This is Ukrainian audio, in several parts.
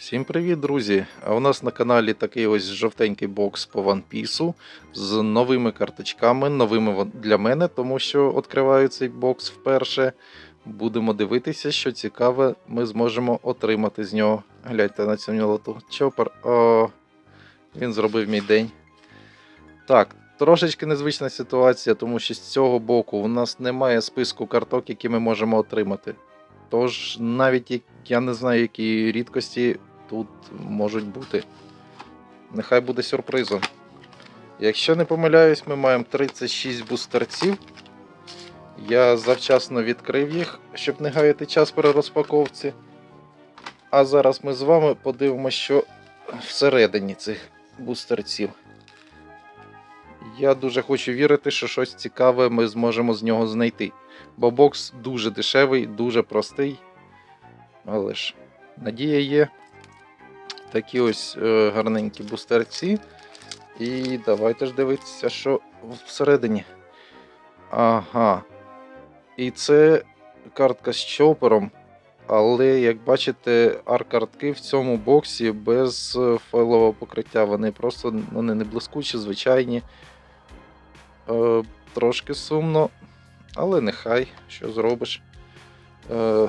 Всім привіт, друзі! А у нас на каналі такий ось жовтенький бокс по One Piece з новими карточками, новими для мене, тому що відкриваю цей бокс вперше. Будемо дивитися, що цікаве ми зможемо отримати з нього. Гляньте на цю мілоту. Чопер. О, він зробив мій день. Так, трошечки незвична ситуація, тому що з цього боку у нас немає списку карток, які ми можемо отримати. Тож навіть я не знаю, які рідкості тут можуть бути. Нехай буде сюрпризом. Якщо не помиляюсь, ми маємо 36 бустерців. Я завчасно відкрив їх, щоб не гаяти час при розпаковці. А зараз ми з вами подивимося, що всередині цих бустерців. Я дуже хочу вірити, що щось цікаве ми зможемо з нього знайти. Бо бокс дуже дешевий, дуже простий. Але ж надія є. Такі ось е, гарненькі бустерці. І давайте ж дивитися, що всередині. Ага. І це картка з чопером. Але, як бачите, арт-картки в цьому боксі без е, файлового покриття. Вони просто вони не блискучі, звичайні. Е, трошки сумно, але нехай, що зробиш. Е,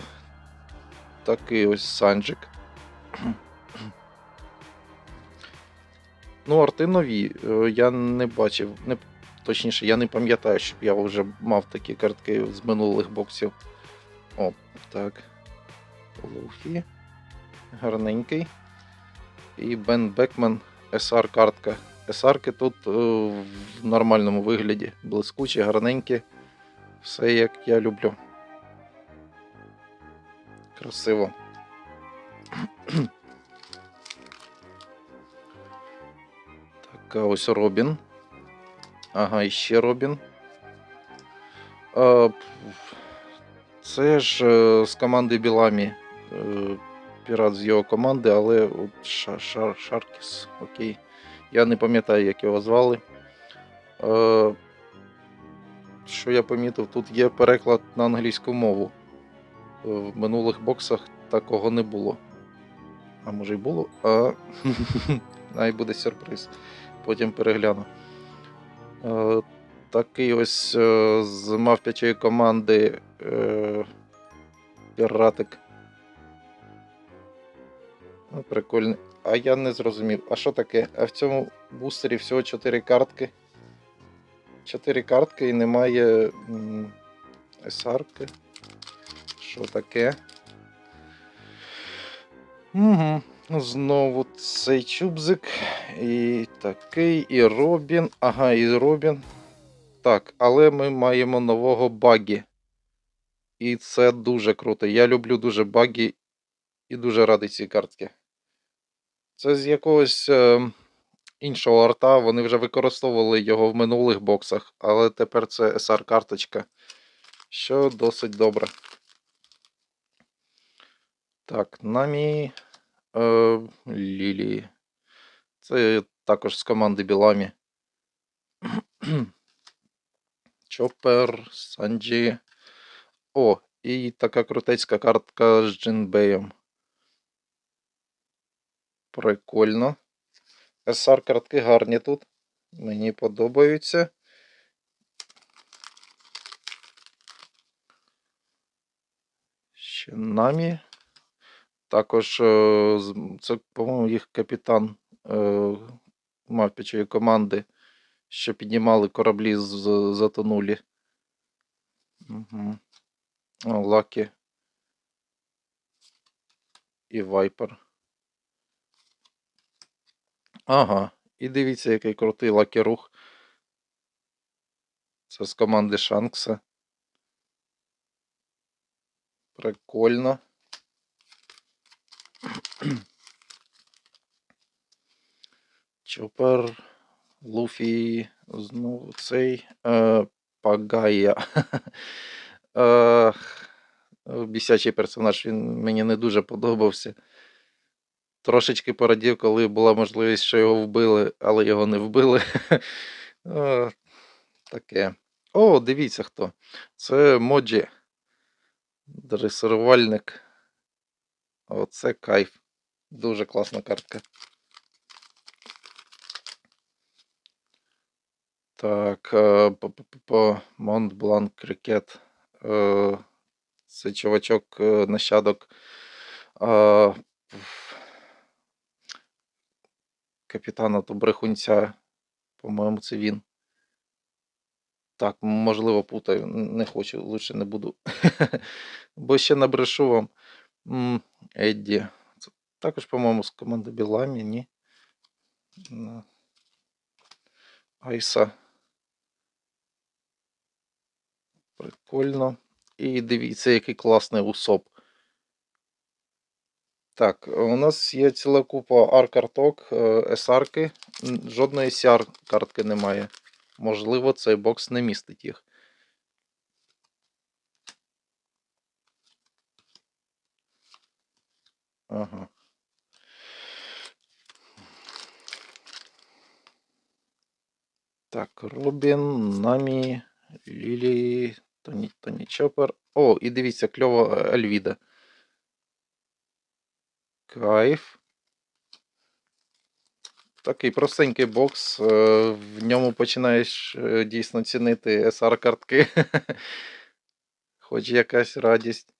такий ось санджик. Ну, арти нові. Е, Я не бачив, не, точніше, я не пам'ятаю, щоб я вже мав такі картки з минулих боксів. О, так. Луфі. Гарненький. І Бен Бекмен SR картка. SR тут е, в нормальному вигляді. Блискучі, гарненькі. Все як я люблю. Красиво. Така ось Робін. Ага, і ще Робін. Це ж е, з команди Біламі. Е, Пірат з його команди, але от Ша- Шар- Шаркіс, окей. Я не пам'ятаю, як його звали. Е, що я помітив, тут є переклад на англійську мову. Е, В минулих боксах такого не було. А може й було? А най буде сюрприз. Потім перегляну. Е, такий ось е, з мавпячої команди е, піратик. Ну, прикольний. А я не зрозумів. А що таке? А в цьому бустері всього 4 картки. 4 картки і немає SR-ки. Що таке? Угу. Знову цей чубзик. І такий, і Робін. Ага, і Робін. Так, але ми маємо нового багі. І це дуже круто. Я люблю дуже багі і дуже радий цій картки. Це з якогось е, іншого арта. Вони вже використовували його в минулих боксах, але тепер це SR-карточка, що досить добре. Так, намі е, Лілії. Це також з команди Біламі. Чопер, Санджі. О, і така крутецька картка з Джинбеєм. Прикольно. SR картки гарні тут. Мені подобаються. Ще намі. Також е, це, по-моєму, їх капітан е, мавпячої команди, що піднімали кораблі з затонулі. Угу. Лакі. І Вайпер. Ага. І дивіться, який крутий Лакі рух. Це з команди Шанкса. Прикольно. Чопер, Луфі, знову цей е, Пагая. Е, бісячий персонаж, він мені не дуже подобався. Трошечки порадів, коли була можливість, що його вбили, але його не вбили. Е, таке. О, дивіться хто. Це Моджі. Дресирувальник. Оце кайф. Дуже класна картка. Так, по Монт Бланк Крикет. Це чувачок, е, нащадок е, капітана то брехунця. По-моєму, це він. Так, можливо, путаю. Не хочу, лучше не буду. Бо ще набрешу вам. Едді. Також, по-моєму, з команди Біламі, ні. Айса. Прикольно. І дивіться, який класний усоп. Так, у нас є ціла купа R-карток, SR-ки. Жодної CR картки немає. Можливо, цей бокс не містить їх. Ага. Так, Робін, Намі, Лілі, Тоні, Тоні Чопер. О, і дивіться, кльово е, Ельвіда. Кайф. Такий простенький бокс. е, В ньому починаєш е, дійсно цінити SR-картки. Хоч якась радість.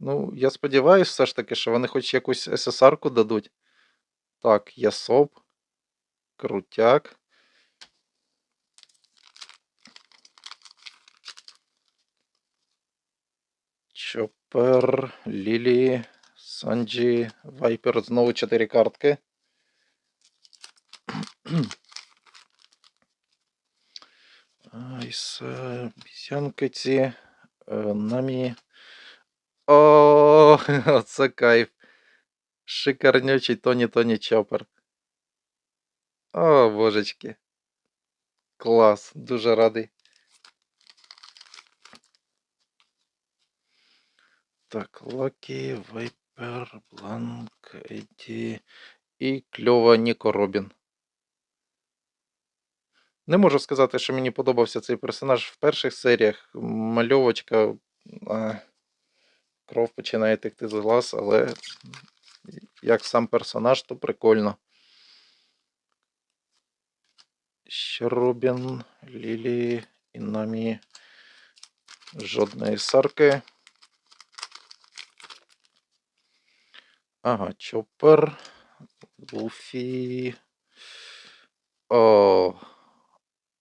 Ну, я сподіваюся все ж таки, що вони хоч якусь SSR-ку дадуть. Так, Ясоп. Крутяк. Чопер, Лілі, Санджі, Вайпер. Знову 4 картки. Айс, бісянки ці. е, Намі. О, оце кайф. Шикарнючий Тоні Тоні Чопер. О, божечки. Клас, дуже радий. Так, Лакі, Вайпер, Бланк, Еді і кльова Ніко Робін. Не можу сказати, що мені подобався цей персонаж в перших серіях. Мальовочка, кров починає текти з глаз, але як сам персонаж, то прикольно. Ще Робін, Лілі, Інамі. Жодної сарки. Ага, Чопер, Луфі. О,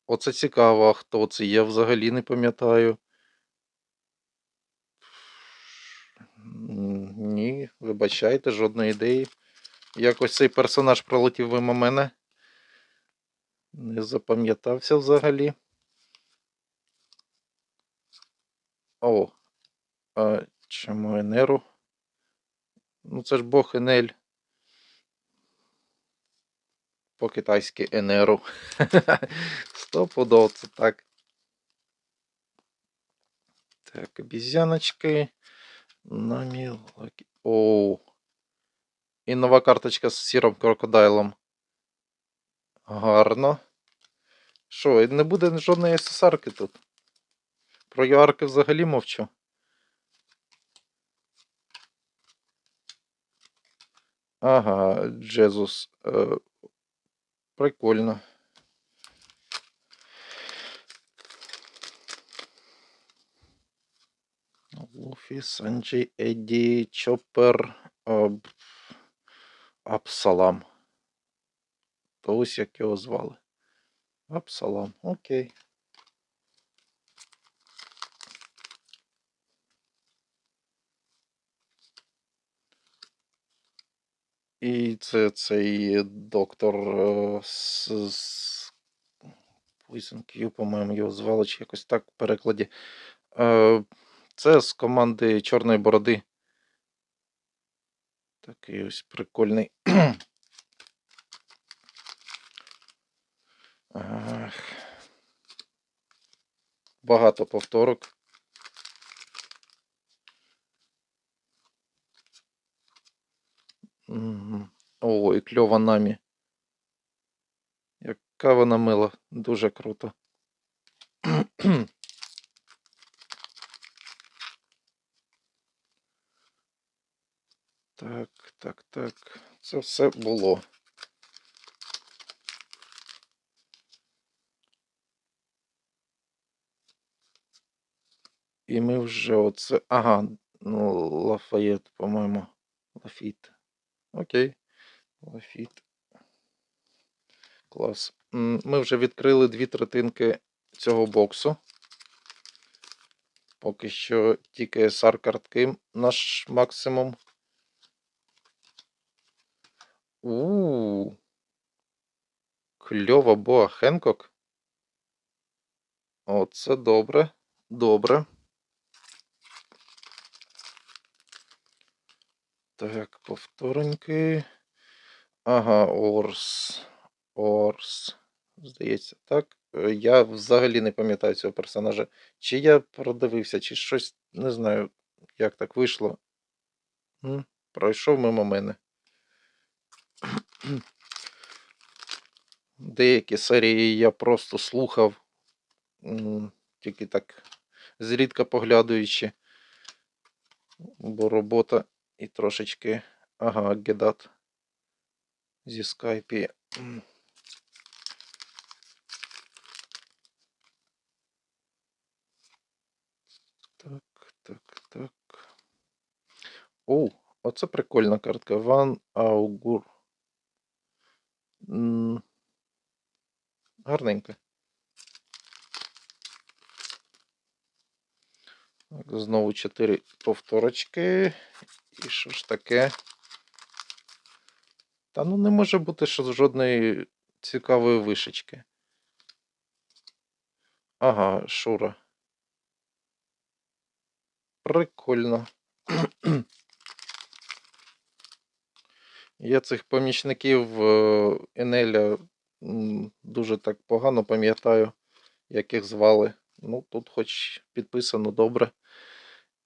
оце цікаво, хто це? Я взагалі не пам'ятаю. Ні, вибачайте, жодної ідеї. Якось цей персонаж пролетів мимо мене. Не запам'ятався взагалі. О, а чому Енеру? Ну, це ж Бог Енель. По-китайськи Енеру. Стопудово це так. Так, обізяночки. Намі. Оу. І нова карточка з сіром крокодайлом. Гарно. Що, і не буде жодної СССРки тут? Про юарки взагалі мовчу. Ага, Джезус. Е, прикольно. Луфі, Санджі, Едді, Чоппер, е, б- Апсалам. То ось як його звали. Апсалам. Окей. І це цей доктор е, з, з Poison Q, по-моєму, його звали, чи якось так в перекладі. Е, Це з команди Чорної Бороди. Такий ось прикольний. Багато повторок. Мгм. О, і кльова намі. Яка вона мила. Дуже круто. Так, так, так. Це все було. І ми вже оце. Ага, ну, Лафаєт, по-моєму. Лафіт. Окей. Лафіт. Клас. Ми вже відкрили дві третинки цього боксу. Поки що тільки SR картки наш максимум. У. Кльова боа Хенкок. Оце добре. Добре. Так, повтореньки. Ага, Орс. Орс. Здається, так. Е, Я взагалі не пам'ятаю цього персонажа. Чи я продивився, чи щось не знаю, як так вийшло. Пройшов мимо мене. Деякі серії я просто слухав, тільки так зрідка поглядаючи, бо робота і трошечки. Ага, гедат зі скайпі. Так, так, так. О, оце прикольна картка. Ван Аугур. М, Гарненька. Так, знову 4 повторочки. І що ж таке? Та ну не може бути що жодної цікавої вишечки. Ага, Шура. Прикольно. Я цих помічників е, Енеля дуже так погано пам'ятаю, як їх звали. Ну, тут хоч підписано добре.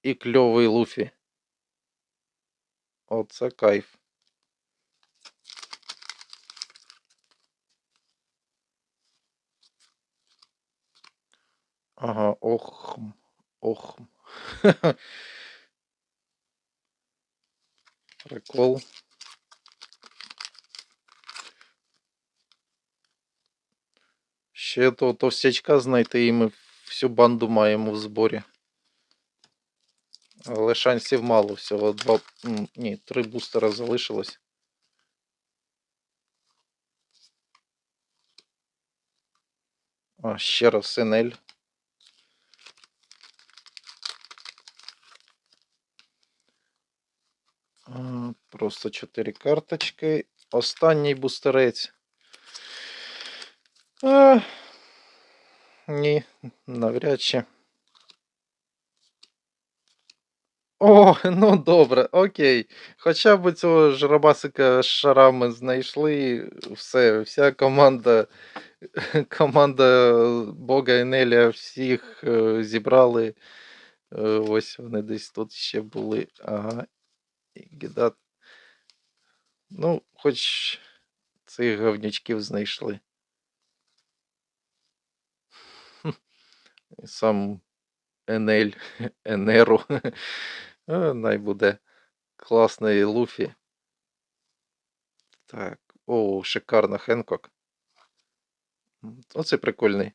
І кльовий Луфі. Оце кайф. Ага, охм. Охм. Прикол. Ще того товстячка знайти, і ми всю банду маємо в зборі. Але шансів мало всього. Два. Ні, три бустера залишилось. А, ще раз Синель. Просто чотири карточки. Останній бустерець. А, ні, навряд чи. О, ну добре, окей. Хоча б цього жрабасика з шарами знайшли. Все, вся команда, команда Бога Енеля всіх е, зібрали. Е, ось вони десь тут ще були. Ага. І Гедат. Ну, хоч цих говнячків знайшли. Сам Енель, Енеру. Е, Най буде класний Луфі. Так. О, шикарна Хенкок. Оце прикольний.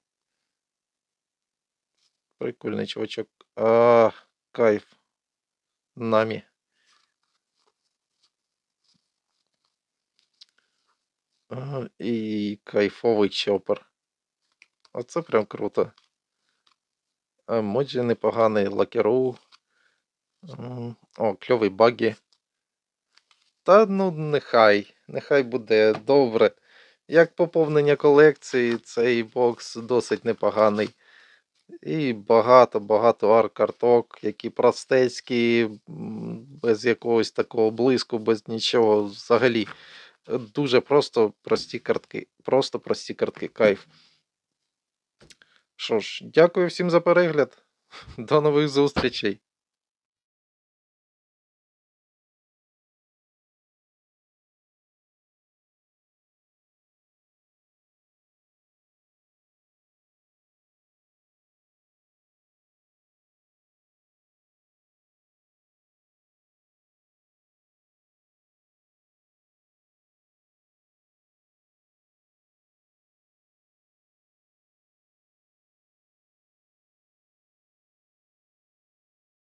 Прикольний чувачок. А, кайф. Намі. Ага, і кайфовий чопер. Оце прям круто. А, Моджі непоганий, лакеру. О, кльовий багі. Та ну нехай. Нехай буде добре. Як поповнення колекції, цей бокс досить непоганий. І багато-багато арт-карток, які простецькі, без якогось такого блиску, без нічого взагалі. Дуже просто прості картки. Просто прості картки. Кайф. Що ж, дякую всім за перегляд. До нових зустрічей.